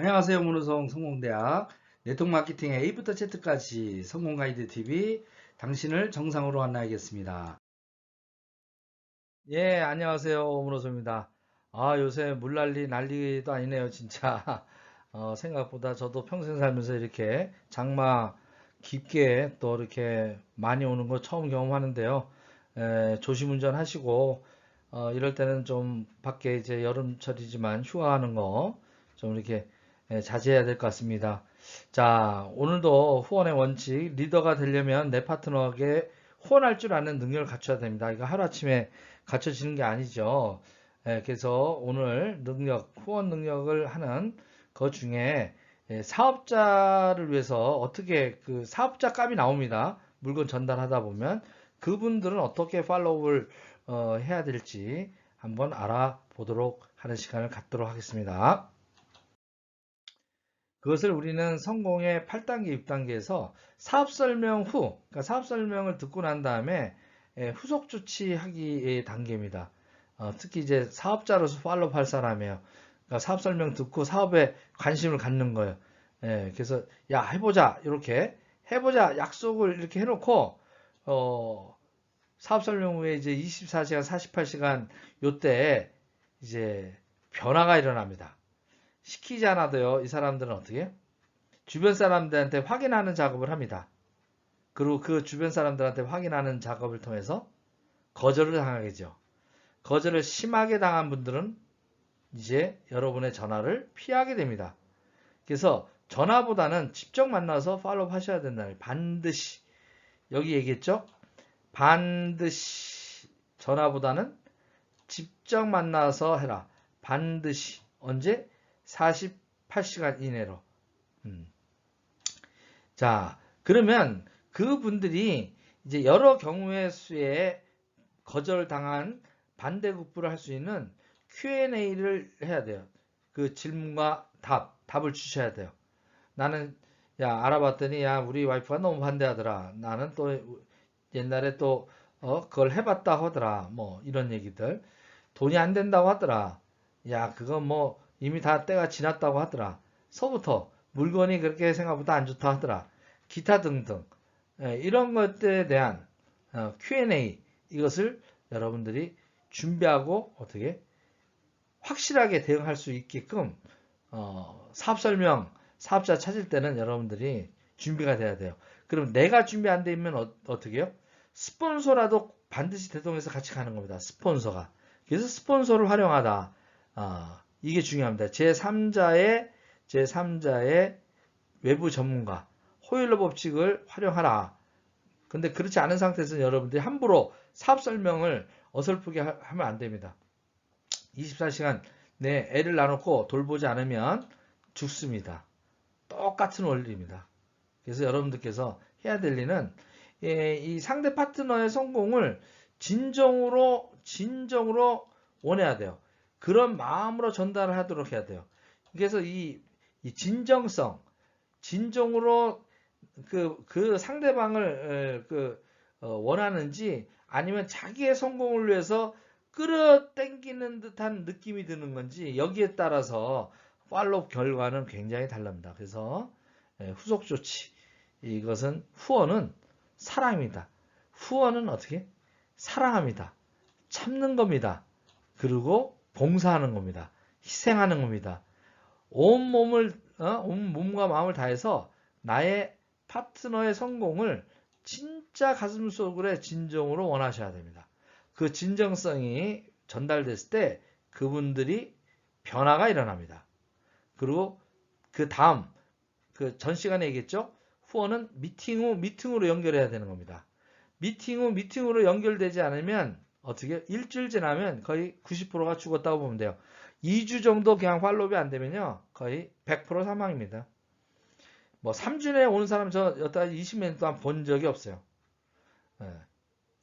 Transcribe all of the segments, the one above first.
안녕하세요. 문호성 성공대학 네트워크 마케팅 A부터 Z까지 성공 가이드 TV 당신을 정상으로 만나겠습니다. 예, 안녕하세요. 문호성입니다. 아, 요새 물난리 난리도 아니네요, 진짜. 어, 생각보다 저도 평생 살면서 이렇게 장마 깊게 또 이렇게 많이 오는 거 처음 경험하는데요. 에, 조심 운전하시고 어, 이럴 때는 좀 밖에 이제 여름철이지만 휴가하는 거 좀 이렇게 예, 자제해야 될 것 같습니다. 자, 오늘도 후원의 원칙, 리더가 되려면 내 파트너에게 후원할 줄 아는 능력을 갖춰야 됩니다. 이거 하루아침에 갖춰지는 게 아니죠. 예, 그래서 오늘 능력, 후원 능력을 하는 것 중에 예, 사업자를 위해서 어떻게 그 사업자 값이 나옵니다. 물건 전달하다 보면 그분들은 어떻게 팔로우를 어, 해야 될지 한번 알아보도록 하는 시간을 갖도록 하겠습니다. 그것을 우리는 성공의 8단계, 6단계에서 사업 설명 후, 그러니까 사업 설명을 듣고 난 다음에 예, 후속 조치하기의 단계입니다. 어, 특히 이제 사업자로서 팔로우 할 사람이에요. 그러니까 사업 설명 듣고 사업에 관심을 갖는 거예요. 예, 그래서 야 해보자 이렇게 해보자 약속을 이렇게 해놓고 어, 사업 설명 후에 이제 24시간, 48시간 요때 이제 변화가 일어납니다. 시키지 않아도요, 이 사람들은 어떻게? 주변 사람들한테 확인하는 작업을 합니다. 그리고 그 주변 사람들한테 확인하는 작업을 통해서 거절을 당하겠죠. 거절을 심하게 당한 분들은 이제 여러분의 전화를 피하게 됩니다. 그래서 전화보다는 직접 만나서 팔로우 하셔야 된다는 반드시 여기 얘기했죠? 반드시 전화보다는 직접 만나서 해라. 반드시 언제? 48시간 이내로. 음. 자, 그러면 그분들이 이제 여러 경우의 수에 거절당한 반대급부를 할 수 있는 Q&A를 해야 돼요. 그 질문과 답, 답을 주셔야 돼요. 나는 야 알아봤더니 야 우리 와이프가 너무 반대하더라. 나는 또 옛날에 또 어, 그걸 해봤다 하더라. 뭐 이런 얘기들. 돈이 안 된다고 하더라. 야 그거 뭐 이미 다 때가 지났다고 하더라. 서부터 물건이 그렇게 생각보다 안 좋다 하더라. 기타 등등 예, 이런 것들에 대한 어, Q&A 이것을 여러분들이 준비하고 어떻게 확실하게 대응할 수 있게끔 어, 사업 설명 사업자 찾을 때는 여러분들이 준비가 돼야 돼요. 그럼 내가 준비 안 되면 어, 떻게 해요? 스폰서라도 반드시 대동해서 같이 가는 겁니다. 스폰서가. 그래서 스폰서를 활용하다. 어, 이게 중요합니다. 제3자의 제3자의 외부 전문가 호일러 법칙을 활용하라. 근데 그렇지 않은 상태에서 여러분들이 함부로 사업 설명을 어설프게 하면 안 됩니다. 24시간 내 애를 나놓고 돌보지 않으면 죽습니다. 똑같은 원리입니다. 그래서 여러분들께서 해야 될 일은 예, 이 상대 파트너의 성공을 진정으로 진정으로 원해야 돼요. 그런 마음으로 전달을 하도록 해야 돼요. 그래서 이, 이 진정성, 진정으로 그, 그 상대방을 그, 어, 원하는지 아니면 자기의 성공을 위해서 끌어당기는 듯한 느낌이 드는 건지 여기에 따라서 팔로우 결과는 굉장히 달랍니다. 그래서 예, 후속 조치 이것은 후원은 사랑입니다. 후원은 어떻게? 사랑합니다. 참는 겁니다. 그리고 봉사하는 겁니다. 희생하는 겁니다. 온 몸을 어? 온 몸과 마음을 다해서 나의 파트너의 성공을 진짜 가슴속으로 진정으로 원하셔야 됩니다. 그 진정성이 전달됐을 때 그분들이 변화가 일어납니다. 그리고 그 다음 그 전 시간에 얘기했죠. 후원은 미팅 후 미팅으로 연결해야 되는 겁니다. 미팅 후 미팅으로 연결되지 않으면 어떻게 일주일 지나면 거의 90%가 죽었다고 보면 돼요. 2주 정도 그냥 팔로업이 안 되면요. 거의 100% 사망입니다. 뭐 3주 내에 오는 사람 저 여태 20년 동안 본 적이 없어요. 네.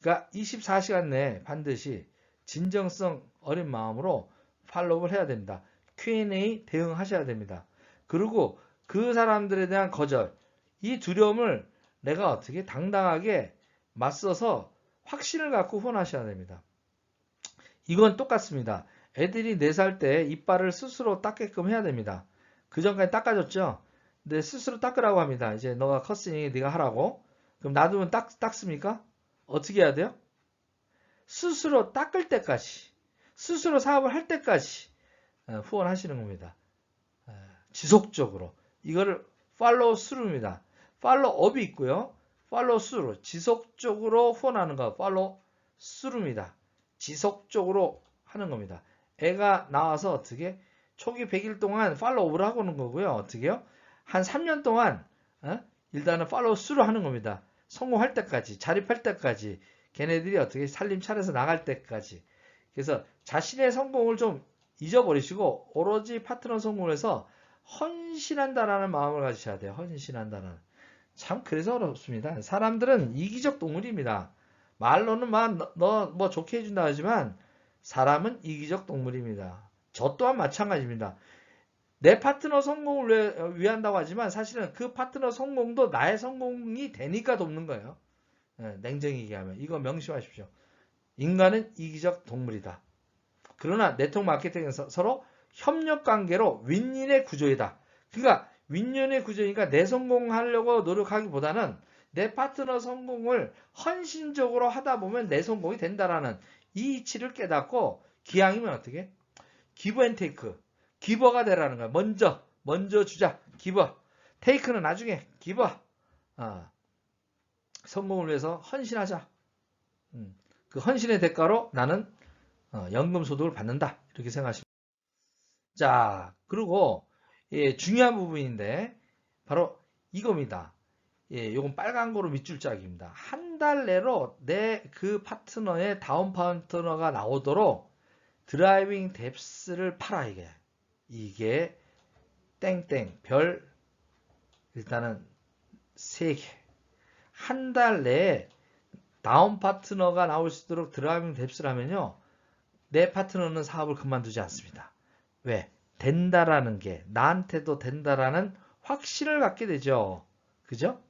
그러니까 24시간 내에 반드시 진정성 어린 마음으로 팔로업을 해야 됩니다. Q&A 대응하셔야 됩니다. 그리고 그 사람들에 대한 거절, 이 두려움을 내가 어떻게 당당하게 맞서서 확신을 갖고 후원하셔야 됩니다. 이건 똑같습니다. 애들이 4살 때 이빨을 스스로 닦게끔 해야 됩니다. 그 전까지 닦아줬죠. 근데 스스로 닦으라고 합니다. 이제 너가 컸으니 네가 하라고. 그럼 놔두면 닦, 닦습니까? 어떻게 해야 돼요? 스스로 닦을 때까지, 스스로 사업을 할 때까지 어, 후원하시는 겁니다. 어, 지속적으로. 이거를 팔로우 스루입니다. 팔로우업이 있고요. 팔로우 스루. 지속적으로 후원하는 거 팔로우 스루입니다. 지속적으로 하는 겁니다. 애가 나와서 어떻게 초기 100일 동안 팔로우를 하고 오는 거고요. 어떻게요? 한 3년 동안 어? 일단은 팔로우 스루 하는 겁니다. 성공할 때까지, 자립할 때까지, 걔네들이 어떻게 살림 차려서 나갈 때까지. 그래서 자신의 성공을 좀 잊어버리시고 오로지 파트너 성공을 해서 헌신한다라는 마음을 가지셔야 돼요. 헌신한다는. 참 그래서 어렵습니다. 사람들은 이기적 동물입니다. 말로는 막너 뭐 좋게 해준다 하지만 사람은 이기적 동물입니다. 저 또한 마찬가지입니다. 내 파트너 성공을 위한다고 하지만 사실은 그 파트너 성공도 나의 성공이 되니까 돕는 거예요. 네, 냉정히 얘기하면 이거 명심하십시오. 인간은 이기적 동물이다. 그러나 네트워크 마케팅에서 서로 협력 관계로 윈윈의 구조이다. 그러니까 윈윈의 구조니까 내 성공하려고 노력하기보다는 내 파트너 성공을 헌신적으로 하다 보면 내 성공이 된다라는 이 이치를 깨닫고 기왕이면 어떻게? 기브 앤 테이크. 기버가 되라는 거야. 먼저, 먼저 주자. 기버. 테이크는 나중에. 기버. 어. 성공을 위해서 헌신하자. 음. 그 헌신의 대가로 나는 어, 연금 소득을 받는다. 이렇게 생각하시면 자, 그리고 예, 중요한 부분인데 바로 이겁니다. 예, 요건 빨간 거로 밑줄 짝입니다. 한 달 내로 내 그 파트너의 다운 파트너가 나오도록 드라이빙 뎁스를 팔아 이게. 이게 땡땡 별 일단은 3개. 한 달 내에 다운 파트너가 나올 수 있도록 드라이빙 뎁스를 하면요. 내 파트너는 사업을 그만두지 않습니다. 왜? 된다라는 게 나한테도 된다라는 확신을 갖게 되죠. 그죠?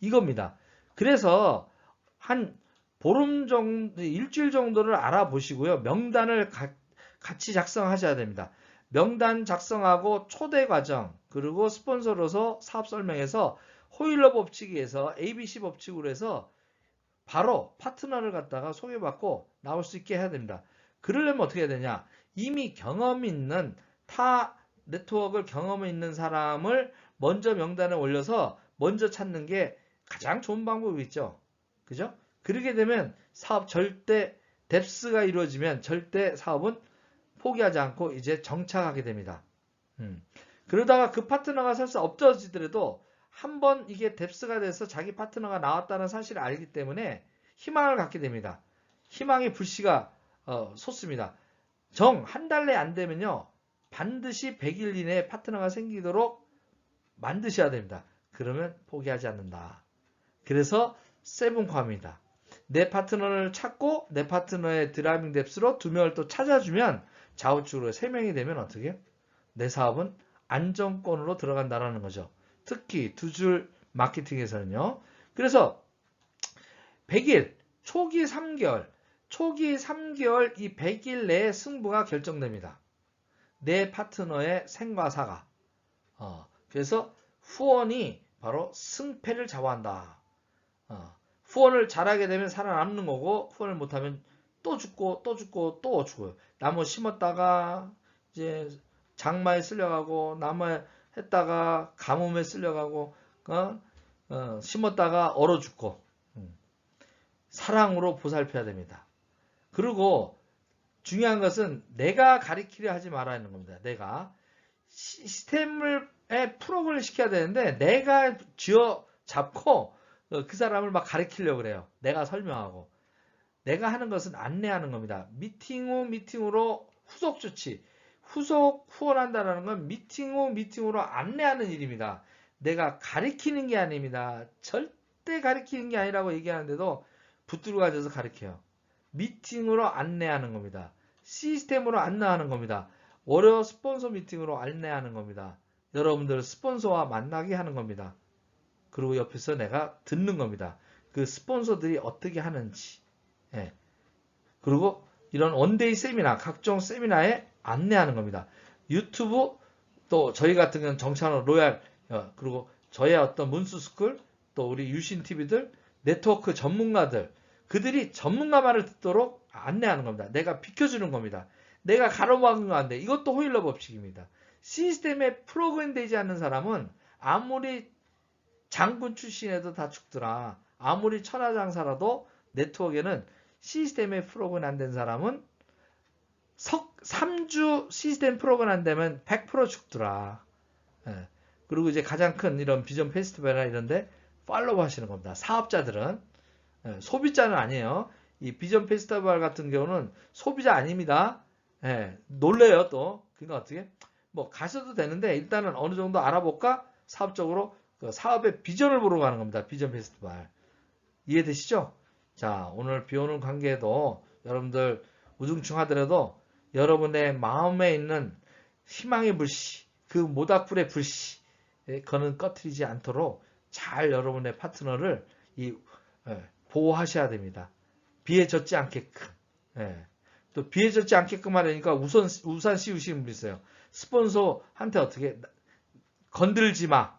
이겁니다. 그래서 한 보름 정도, 일주일 정도를 알아보시고요. 명단을 가, 같이 작성하셔야 됩니다. 명단 작성하고 초대 과정, 그리고 스폰서로서 사업 설명에서 호일러 법칙에서 ABC 법칙으로 해서 바로 파트너를 갖다가 소개받고 나올 수 있게 해야 됩니다. 그러려면 어떻게 해야 되냐? 이미 경험 있는 타 네트워크를 경험 있는 사람을 먼저 명단에 올려서 먼저 찾는 게 가장 좋은 방법이 있죠. 그죠? 그렇게 되면 사업 절대 뎁스가 이루어지면 절대 사업은 포기하지 않고 이제 정착하게 됩니다. 음. 그러다가 그 파트너가 설사 없어지더라도 한 번 이게 뎁스가 돼서 자기 파트너가 나왔다는 사실을 알기 때문에 희망을 갖게 됩니다. 희망의 불씨가 어, 솟습니다. 정 한 달내 안 되면요. 반드시 100일 이내에 파트너가 생기도록 만드셔야 됩니다. 그러면 포기하지 않는다. 그래서 세븐화입니다. 내 파트너를 찾고 내 파트너의 드라이빙 뎁스로 두 명을 또 찾아주면 좌우측으로 세 명이 되면 어떻게 내 사업은 안정권으로 들어간다라는 거죠. 특히 두 줄 마케팅에서는요. 그래서 100일, 초기 3개월, 초기 3개월 이 100일 내에 승부가 결정됩니다. 내 파트너의 생과 사가. 어, 그래서 후원이 바로 승패를 좌우한다. 어, 후원을 잘하게 되면 살아남는 거고 후원을 못하면 또 죽고 또 죽고 또 죽어요. 나무 심었다가 이제 장마에 쓸려가고 나무 했다가 가뭄에 쓸려가고 어? 어, 심었다가 얼어 죽고 음. 사랑으로 보살펴야 됩니다. 그리고 중요한 것은 내가 가리키려 하지 말아야 하는 겁니다. 내가 시스템을 프로그램을 시켜야 되는데 내가 쥐어 잡고 어, 그 사람을 막 가르치려고 그래요. 내가 설명하고. 내가 하는 것은 안내하는 겁니다. 미팅 후 미팅으로 후속 조치. 후속 후원한다는 건 미팅 후 미팅으로 안내하는 일입니다. 내가 가르치는 게 아닙니다. 절대 가르치는 게 아니라고 얘기하는데도 붙들고 가져서 가르쳐요. 미팅으로 안내하는 겁니다. 시스템으로 안내하는 겁니다. 월요 스폰서 미팅으로 안내하는 겁니다. 여러분들 스폰서와 만나게 하는 겁니다. 그리고 옆에서 내가 듣는 겁니다. 그 스폰서들이 어떻게 하는지. 예. 그리고 이런 원데이 세미나, 각종 세미나에 안내하는 겁니다. 유튜브 또 저희 같은 경우는 정찬호 로얄 어, 그리고 저의 어떤 문수스쿨 또 우리 유신 TV들 네트워크 전문가들 그들이 전문가 말을 듣도록 안내하는 겁니다. 내가 비켜주는 겁니다. 내가 가로막은 거안 돼. 이것도 호일러 법칙입니다. 시스템에 프로그램 되지 않는 사람은 아무리 장군 출신에도 다 죽더라. 아무리 천하장사라도 네트워크에는 시스템에 프로그램 안 된 사람은 석 3주 시스템 프로그램 안 되면 100% 죽더라. 예. 그리고 이제 가장 큰 이런 비전 페스티벌이나 이런데 팔로우 하시는 겁니다. 사업자들은 예, 소비자는 아니에요. 이 비전 페스티벌 같은 경우는 소비자 아닙니다. 예, 놀래요 또. 그러니까 어떻게? 뭐 가셔도 되는데 일단은 어느 정도 알아볼까? 사업적으로 그 사업의 비전을 보러 가는 겁니다. 비전 페스티벌. 이해되시죠? 자, 오늘 비 오는 관계에도 여러분들 우중충 하더라도 여러분의 마음에 있는 희망의 불씨, 그 모닥불의 불씨, 예, 그는 꺼트리지 않도록 잘 여러분의 파트너를 이, 예, 보호하셔야 됩니다. 비에 젖지 않게끔. 예. 또 비에 젖지 않게끔 하려니까 우선, 우산 씌우시는 분 있어요. 스폰서한테 어떻게 건들지 마.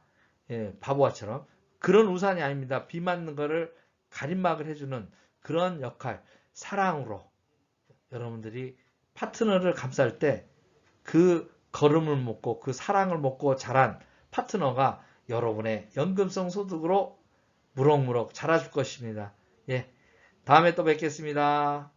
예, 바보아처럼. 그런 우산이 아닙니다. 비 맞는 거를 가림막을 해주는 그런 역할, 사랑으로 여러분들이 파트너를 감쌀 때 그 걸음을 먹고 그 사랑을 먹고 자란 파트너가 여러분의 연금성 소득으로 무럭무럭 자라줄 것입니다. 예. 다음에 또 뵙겠습니다.